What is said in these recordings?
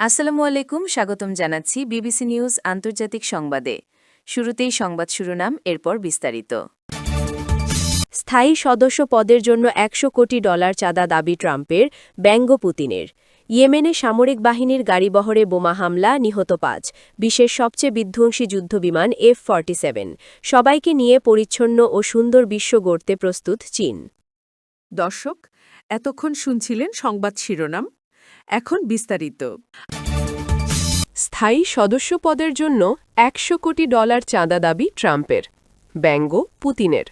আসসালামু আলাইকুম, স্বাগতম জানাচ্ছি বিবিসি নিউজ আন্তর্জাতিক সংবাদে। শুরুতেই সংবাদ শিরোনাম, এরপর বিস্তারিত। স্থায়ী সদস্য পদের জন্য একশো কোটি ডলার চাঁদা দাবি ট্রাম্পের, ব্যঙ্গ পুতিনের। ইয়েমেনে সামরিক বাহিনীর গাড়িবহরে বোমা হামলা, নিহত পাঁচ। বিশ্বের সবচেয়ে বিধ্বংসী যুদ্ধবিমান এফ ফর্টি সবাইকে নিয়ে পরিচ্ছন্ন ও সুন্দর বিশ্ব গড়তে প্রস্তুত চীন। দর্শক, এতক্ষণ শুনছিলেন সংবাদ শিরোনাম। এখন বিস্তারিত। স্থায়ী সদস্য পদের জন্য একশো কোটি ডলার চাঁদা দাবি ট্রাম্পের, ব্যঙ্গ পুতিনের।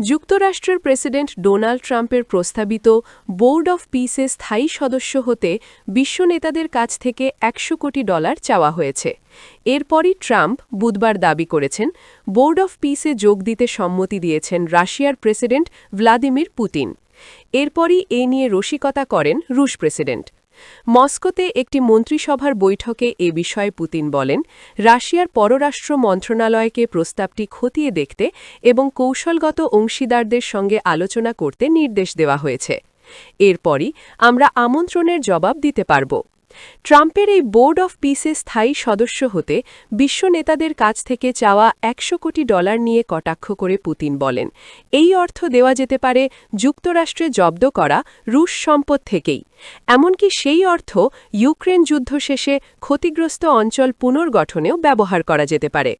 যুক্তরাষ্ট্রের প্রেসিডেন্ট ডোনাল্ড ট্রাম্পের প্রস্তাবিত বোর্ড অফ পিসে স্থায়ী সদস্য হতে বিশ্ব নেতাদের কাছ থেকে একশো কোটি ডলার চাওয়া হয়েছে। এরপরই ট্রাম্প বুধবার দাবি করেছেন, বোর্ড অফ পিসে যোগ দিতে সম্মতি দিয়েছেন রাশিয়ার প্রেসিডেন্ট ভ্লাদিমির পুতিন। এরপরই এ নিয়ে রসিকতা করেন রুশ প্রেসিডেন্ট। মস্কোতে একটি মন্ত্রিসভার বৈঠকে এ বিষয়ে পুতিন বলেন, রাশিয়ার পররাষ্ট্র মন্ত্রণালয়কে প্রস্তাবটি খতিয়ে দেখতে এবং কৌশলগত অংশীদারদের সঙ্গে আলোচনা করতে নির্দেশ দেওয়া হয়েছে। এরপরই আমরা আমন্ত্রণের জবাব দিতে পারব। ট্রাম্পের এই বোর্ড অফ পিসে স্থায়ী সদস্য হতে বিশ্ব নেতাদের কাছ থেকে চাওয়া একশো কোটি ডলার নিয়ে কটাক্ষ করে পুতিন বলেন। এই অর্থ দেওয়া যেতে পারে যুক্তরাষ্ট্রে জব্দ করা রুশ সম্পদ থেকেই। এমনকি সেই অর্থ ইউক্রেন যুদ্ধ শেষে ক্ষতিগ্রস্ত অঞ্চল পুনর্গঠনেও ব্যবহার করা যেতে পারে।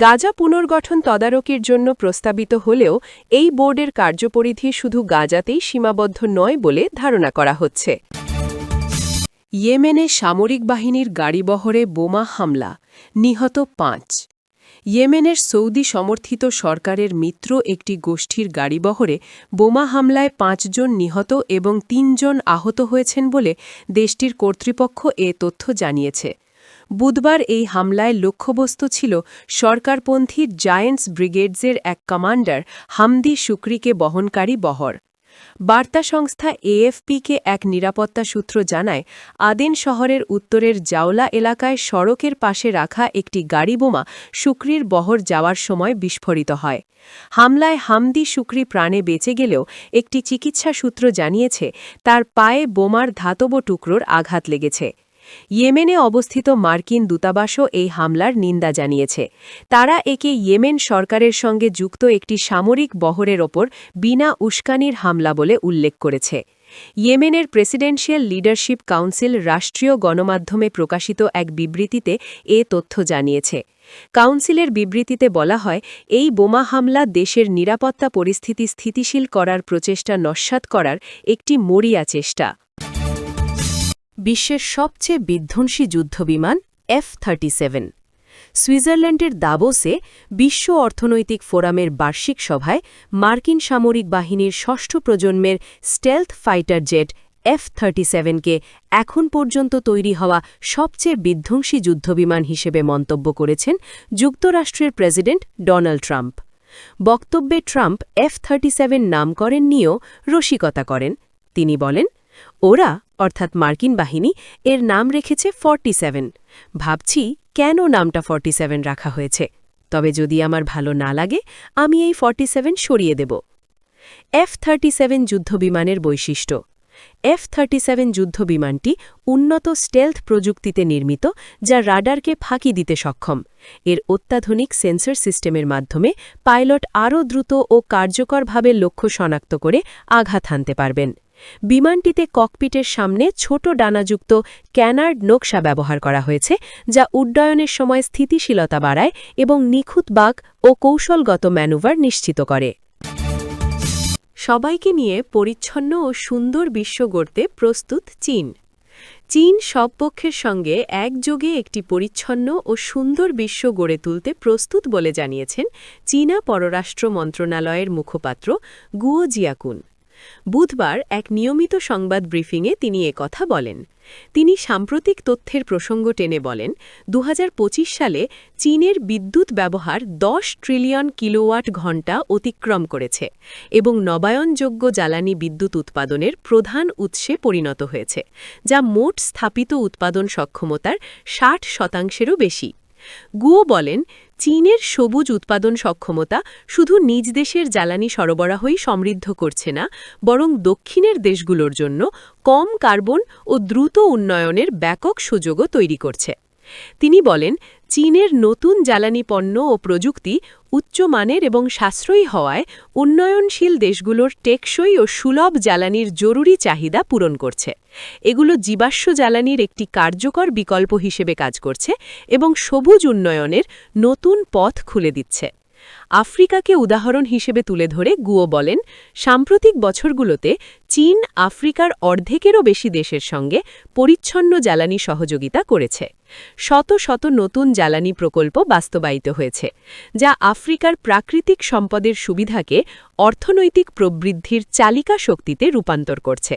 গাজা পুনর্গঠন তদারকির জন্য প্রস্তাবিত হলেও এই বোর্ডের কার্যপরিধি শুধু গাজাতেই সীমাবদ্ধ নয় বলে ধারণা করা হচ্ছে। ইয়েমেনে সামরিক বাহিনীর গাড়িবহরে বোমা হামলা, নিহত পাঁচ। ইয়েমেনের সৌদি সমর্থিত সরকারের মিত্র একটি গোষ্ঠীর গাড়িবহরে বোমা হামলায় পাঁচজন নিহত এবং তিনজন আহত হয়েছেন বলে দেশটির কর্তৃপক্ষ এ তথ্য জানিয়েছে। বুধবার এই হামলায় লক্ষ্যবস্তু ছিল সরকারপন্থী জায়েন্টস ব্রিগেডসের এক কমান্ডার হামদি শুক্রিকে বহনকারী বহর। বার্তা সংস্থা এএফপিকে এক নিরাপত্তা সূত্র জানায়, আদিন শহরের উত্তরের জাওলা এলাকায় সড়কের পাশে রাখা একটি গাড়ি বোমা শুক্রির বহর যাওয়ার সময় বিস্ফোরিত হয়। হামলায় হামদি শুক্রি প্রাণে বেঁচে গেলেও একটি চিকিৎসা সূত্র জানিয়েছে, তার পায়ে বোমার ধাতব টুকরোর আঘাত লেগেছে। ইয়েমেনে অবস্থিত মার্কিন দূতাবাসও এই হামলার নিন্দা জানিয়েছে। তারা একে ইয়েমেন সরকারের সঙ্গে যুক্ত একটি সামরিক বহরের ওপর বিনা উস্কানির হামলা বলে উল্লেখ করেছে। ইয়েমেনের প্রেসিডেন্সিয়াল লিডারশিপ কাউন্সিল রাষ্ট্রীয় গণমাধ্যমে প্রকাশিত এক বিবৃতিতে এ তথ্য জানিয়েছে। কাউন্সিলের বিবৃতিতে বলা হয়, এই বোমা হামলা দেশের নিরাপত্তা পরিস্থিতি স্থিতিশীল করার প্রচেষ্টা নস্যাৎ করার একটি মরিয়া চেষ্টা। বিশ্বের সবচেয়ে বিধ্বংসী যুদ্ধবিমান এফ থার্টি সেভেন সুইজারল্যান্ডের দাবোসে বিশ্ব অর্থনৈতিক ফোরামের বার্ষিক সভায় মার্কিন সামরিক বাহিনীর ষষ্ঠ প্রজন্মের stealth fighter jet F thirty সেভেনকে এখন পর্যন্ত তৈরি হওয়া সবচেয়ে বিধ্বংসী যুদ্ধবিমান হিসেবে মন্তব্য করেছেন যুক্তরাষ্ট্রের প্রেসিডেন্ট ডোনাল্ড ট্রাম্প। বক্তব্যে ট্রাম্প এফ থার্টি সেভেন নামকরণ নিয়েও রসিকতা করেন। তিনি বলেন, ওরা অর্থাৎ মার্কিন বাহিনী, এর নাম রেখেছে ফর্টি সেভেন। ভাবছি কেন নামটা ফর্টি সেভেন রাখা হয়েছে। তবে যদি আমার ভালো না লাগে, আমি এই ফর্টি সেভেন সরিয়ে দেব। এফ থার্টি সেভেন যুদ্ধবিমানের বৈশিষ্ট্য। এফ থার্টি সেভেন যুদ্ধবিমানটি উন্নত স্টেলথ প্রযুক্তিতে নির্মিত, যা রাডারকে ফাঁকি দিতে সক্ষম। এর অত্যাধুনিক সেন্সর সিস্টেমের মাধ্যমে পাইলট আরও দ্রুত ও কার্যকরভাবে লক্ষ্য শনাক্ত করে আঘাত হানতে পারবেন। বিমানটিতে ককপিটের সামনে ছোট ডানাযুক্ত ক্যানার্ড নকশা ব্যবহার করা হয়েছে, যা উড্ডয়নের সময় স্থিতিশীলতা বাড়ায় এবং নিখুঁত বাগ ও কৌশলগত ম্যানুভার নিশ্চিত করে। সবাইকে নিয়ে পরিচ্ছন্ন ও সুন্দর বিশ্ব গড়তে প্রস্তুত চীন। চীন সব পক্ষের সঙ্গে একযোগে একটি পরিচ্ছন্ন ও সুন্দর বিশ্ব গড়ে তুলতে প্রস্তুত বলে জানিয়েছেন চীনা পররাষ্ট্র মন্ত্রণালয়ের মুখপাত্র গুয়ো জিয়াকুন। বুধবার এক নিয়মিত সংবাদ ব্রিফিংয়ে তিনি কথা বলেন। তিনি সাম্প্রতিক তথ্যের প্রসঙ্গ টেনে বলেন দু হাজার পঁচিশ সালে চীনের বিদ্যুৎ ব্যবহার ১০ ট্রিলিয়ন কিলোওয়াট ঘণ্টা অতিক্রম করেছে এবং নবায়নযোগ্য জ্বালানি বিদ্যুৎ উৎপাদনের প্রধান উৎসে পরিণত হয়েছে, যা মোট স্থাপিত উৎপাদন সক্ষমতার ষাট শতাংশেরও বেশি। গুও বলেন, চীনের সবুজ উৎপাদন সক্ষমতা শুধু নিজ দেশের জ্বালানি সরবরাহই সমৃদ্ধ করছে না, বরং দক্ষিণের দেশগুলোর জন্য কম কার্বন ও দ্রুত উন্নয়নের ব্যাপক সুযোগও তৈরি করছে। তিনি বলেন চীনের নতুন জ্বালানি পণ্য ও প্রযুক্তি উচ্চমানের এবং সাশ্রয়ী হওয়ায় উন্নয়নশীল দেশগুলোর টেকসই ও সুলভ জ্বালানির জরুরি চাহিদা পূরণ করছে। এগুলো জীবাশ্ম জ্বালানির একটি কার্যকর বিকল্প হিসেবে কাজ করছে এবং সবুজ উন্নয়নের নতুন পথ খুলে দিচ্ছে। আফ্রিকাকে উদাহরণ হিসেবে তুলে ধরে গুও বলেন, সাম্প্রতিক বছরগুলোতে চীন আফ্রিকার অর্ধেকেরও বেশি দেশের সঙ্গে পরিচ্ছন্ন জ্বালানি সহযোগিতা করেছে। শত শত নতুন জ্বালানি প্রকল্প বাস্তবায়িত হয়েছে, যা আফ্রিকার প্রাকৃতিক সম্পদের সুবিধাকে অর্থনৈতিক প্রবৃদ্ধির চালিকা শক্তিতে রূপান্তর করছে।